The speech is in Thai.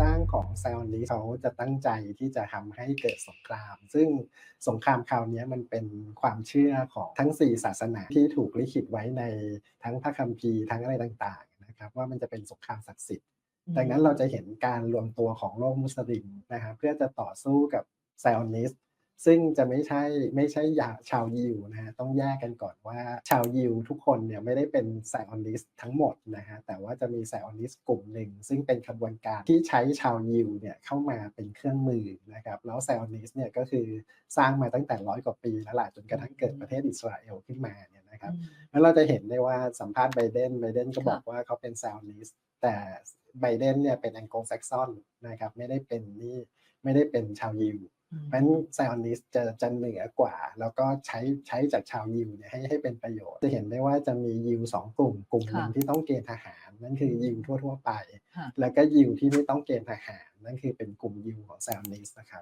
สร้างของไซออนนี้เขาจะตั้งใจที่จะทำให้เกิดสงคราม ซึ่งสงครามคราวนี้มันเป็นความเชื่อของทั้ง 4 ศาสนาที่ถูกลิขิตไว้ในทั้งพระคัมภีร์ทั้งอะไรต่างๆนะครับว่ามันจะเป็นสงครามศักดิ์สิทธิ์ดังนั้นเราจะเห็นการรวมตัวของโลกมุสลิมนะครับเพื่อจะต่อสู้กับไซออนิสต์ ซึ่งจะไม่ใช่ไม่ใช่ยาชาวยิวนะฮะต้องแยกกันก่อนว่าชาวยิวทุกคนเนี่ยไม่ได้เป็นไซออนิสต์ทั้งหมดนะฮะแต่ว่าจะมีไซออนิสต์กลุ่มหนึ่งซึ่งเป็นขบวนการที่ใช้ชาวยิวเนี่ยเข้ามาเป็นเครื่องมือนะครับแล้วไซออนิสต์เนี่ยก็คือสร้างมาตั้งแต่ร้อยกว่าปีแล้วล่ะจนกระทั่งเกิดประเทศอิสราเอลขึ้นมาเนี่ยนะครับแล้วเราจะเห็นได้ว่าสัมภาษณ์ไบเดนไบเดนก็บอกว่าเขาเป็นไซออนิสต์แต่ไบเดนเนี่ยเป็นแองโกลแซกซอนนะครับไม่ได้เป็นนี่ไม่ได้เป็นชาวยิว เพราะฉะนั้นไซออนิสต์จะจะเหนือกว่า แล้วก็ใช้ใช้จากชาวยิวเนี่ยให้ให้เป็นประโยชน์ จะเห็นได้ว่าจะมียิวสองกลุ่ม กลุ่มหนึ่งค่ะที่ต้องเกณฑ์ทหาร นั่นคือยิวทั่ว ๆ ไปค่ะแล้วก็ยิวที่ไม่ต้องเกณฑ์ทหาร นั่นคือเป็นกลุ่มยิวของไซออนิสต์นะครับ